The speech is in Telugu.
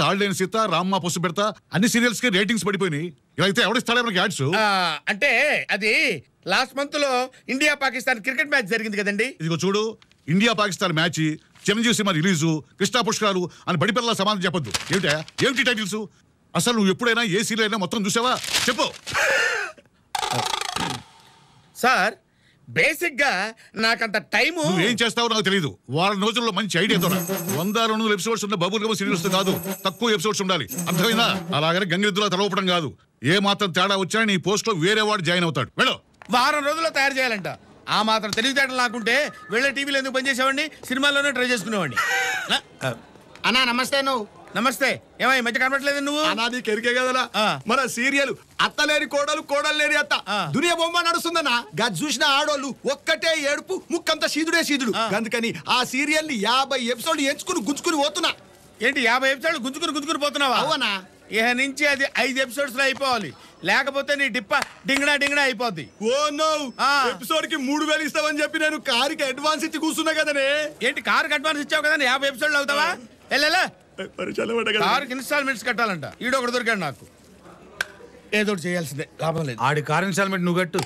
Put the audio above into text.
తాళ్ళేని సీత రామ్మ పసు పెడతా అన్ని సీరియల్స్కి రేటింగ్స్ పడిపోయినాయి. అయితే ఎవడిస్తాడే మనకి యాడ్స్ అంటే అది లాస్ట్ మంత్లో ఇండియా పాకిస్తాన్ క్రికెట్ మ్యాచ్ జరిగింది కదండి. ఇదిగో చూడు India Pakistan match Chiranjeevi cinema release Krishna పుష్కరాలు అని బడిపిల్లల సమాధానం చెప్పొద్దు. ఏమిటా? ఏమిటి టైటిల్స్ అసలు నువ్వు ఎప్పుడైనా ఏ సీరియల్ అయినా మొత్తం చూసావా? చెప్పు. సార్ బేసిక్గా నాకంత టైము నువ్వు ఏం చేస్తావో నాకు తెలియదు వారం రోజుల్లో మంచి ఐడియా తో వంద రెండు వందల ఎపిసోడ్స్ ఉన్న బబుల్ గమ్ సీరియల్స్ కాదు తక్కువ ఎపిసోడ్స్ ఉండాలి. అర్థమైందా? అలాగని గంగిరెద్దులా తలవపడం కాదు. ఏ మాత్రం తేడా వచ్చినా నీ పోస్ట్లో వేరే వాడు జాయిన్ అవుతాడు. వెళ్ళు. వారం రోజుల్లో తయారు చేయాలంట. ఆ మాత్రం తెలివితేటలు నాకుంటే వెళ్ళే టీవీలో ఎందుకు పనిచేసేవాడిని సినిమాల్లోనే ట్రై చేసుకునేవాడిని. అన్నా నమస్తే నువ్వు. నమస్తే. ఏమై మధ్య కనబడలేదు నువ్వు? అనాది కెరికే కదలా. మన సీరియల్ అత్తలేని కోడలు కోడలు లేని అత్త. దునియా బొమ్మ నడుస్తుందన్నా. గది చూసిన ఆడోళ్ళు ఒక్కటే ఏడుపు ముక్కంత సీదుడే సీదుడు. అందుకని ఆ సీరియల్ని యాభై ఎపిసోడ్ ఎంచుకుని గుంజుకుని పోతున్నా. ఏంటి యాభై ఎపిసోడ్లు గుంజుకుని గుంజుకుని పోతున్నావా? అవునా? ఇక నుంచి అది ఐదు ఎపిసోడ్స్లో అయిపోవాలి. లేకపోతే నీ డిప్ప డింగడా డింగడా అయిపోద్ది. Oh no. ఆ. ఎపిసోడ్కి మూడు వేలు ఇస్తావని చెప్పి నేను కారుకి అడ్వాన్స్ ఇచ్చి కూర్చున్నా కదనే. ఏంటి కార్ అడ్వాన్స్ ఇచ్చావు కదా యాభై ఎపిసోడ్లు అవుతావా? వెళ్ళా కారుకి ఇన్స్టాల్మెంట్స్ కట్టాలంట. ఈడో ఒకటి దొరికాడు నాకు. ఏదో ఒకటి చేయాల్సిందే లాభం లేదు. ఆడి కార్ ఇన్స్టాల్మెంట్ నువ్వు కట్టు.